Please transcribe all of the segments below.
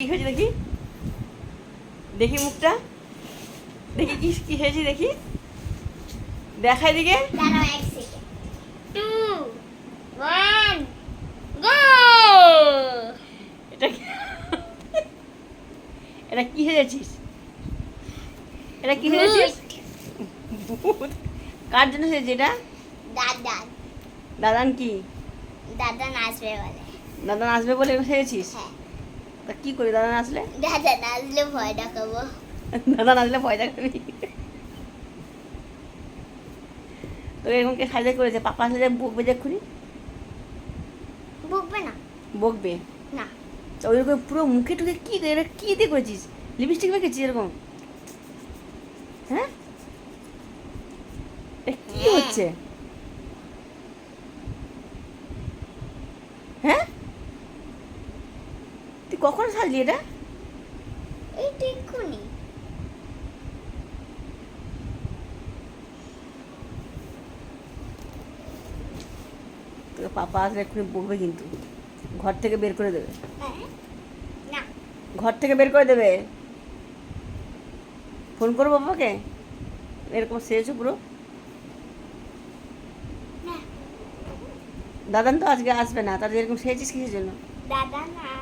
কি হয়েছে দেখি? দেখি মুখটা। দেখি কি কি হয়েছে দেখি। এটা কি- এটা কি হয়েছিস এটা কি হয়েছিস। কার জন্য হয়েছে এটা? দাদা দাদান কি? দাদা নাচবে বলে। দাদান আসবে বলে হয়েছিস হ্যাঁ। তা কি করি দাদান আসলে দাদা নাচলে ভয় দেখাবো। দাদান আসলে ভয় দেখাবি? তো এরকম কে সাজা করেছে? পাপা বকবে যখনই বকবে না। বকবে? না। তো ওইরকম পুরো মুখে টুকে কি এটা কি দিয়ে করেছিস? লিপস্টিক মেখেছিস এরকম? হ্যাঁ? কি হ্যাঁ। হচ্ছে? হ্যাঁ? কখন সাজলি এটা? এই পাপা আসলে এক্ষুনি বকবে কিন্তু। ঘর থেকে বের করে দেবে। হ্যাঁ ঘর থেকে বের করে দেবে? ফোন করব বাবাকে এরকম সেরেছো পুরো। দাদান তো আজকে আসবে না। তাহলে এরকম সেরেছিস কিসের জন্য? দাদা না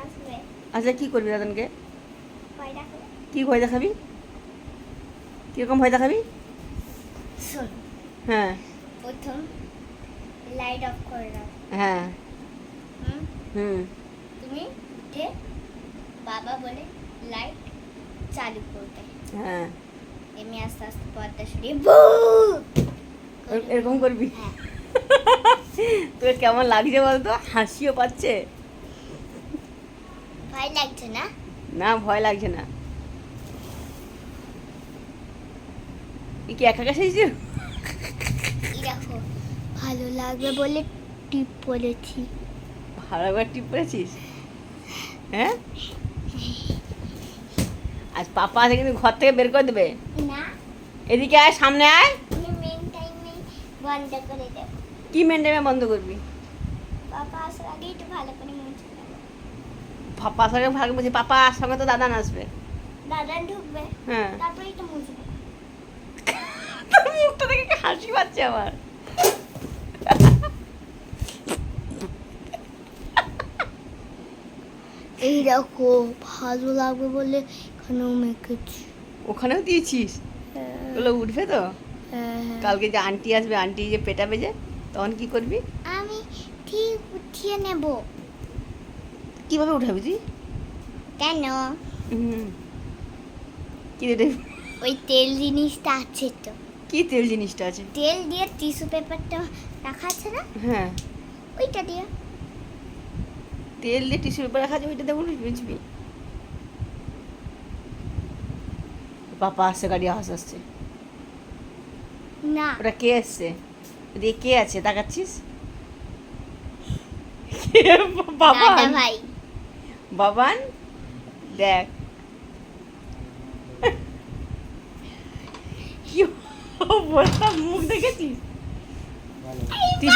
আসলে কি করবি দাদানকে কি ভয় দেখাবি? কীরকম ভয় দেখাবি? হ্যাঁ। প্রথম লাইট অফ করে দাও হ্যাঁ। হুম? তুমি উঠে বাবা বলে লাইট চালু করবে। হ্যাঁ। এমনি আস্তে আস্তে পর্দা সরিয়ে ভূত এরকম করবি? হ্যাঁ। তোর কেমন লাগছে বলতো? হাসিও পাচ্ছে। ভয় লাগছে না? না ভয় লাগছে না। কি একা একা সেজেছিস দেখো ভালো লাগবে বলে টিপ পড়েছি। ভালো করে টিপ পড়েছিস? হ্যাঁ? আজ পাপা আছে কিন্তু ঘর থেকে বের করে দেবে। না। এদিকে আয় সামনে আয়। মেন টাইমে বন্ধ করে দেব। কি মেনটেমে বন্ধ করবি? বাবা আসার আগে একটু ভালো করে মুছে বুঝি পাপা সঙ্গে তো আসবে। ঢুকবে? হ্যাঁ। তোর মুখটা দেখে হাসি পাচ্ছে আমার? এই দেখো ভালো লাগবে বলে এখানেও মেখেছি। ওখানেও দিয়েছিস? ওগুলো উঠবে তো? হ্যাঁ, কালকে যে আন্টি আসবে আন্টি যে পেটাবে যে তখন কি করবি? আমি ঠিক উঠিয়ে নেব। কীভাবে উঠাবি তুই? কেন? কি রে ওই তেল জিনিসটা আছে তো। কি তেল জিনিসটা আছে? তেল দিয়ে টিস্যু পেপারটা রাখা আছে না? হ্যাঁ। ওইটা দিয়ে। তেল দিয়ে টিস্যু পেপার রাখা আছে ওইটা দেবো বুঝবি? পাপা আসছে গাড়ি আওয়াজ আসছে। না। ওটা কে এসছে ওদিকে কে আছে তাকাচ্ছিস? বাবান ভাই। বাবান দেখ। কি বললাম মুখ দেখেছিস? তুই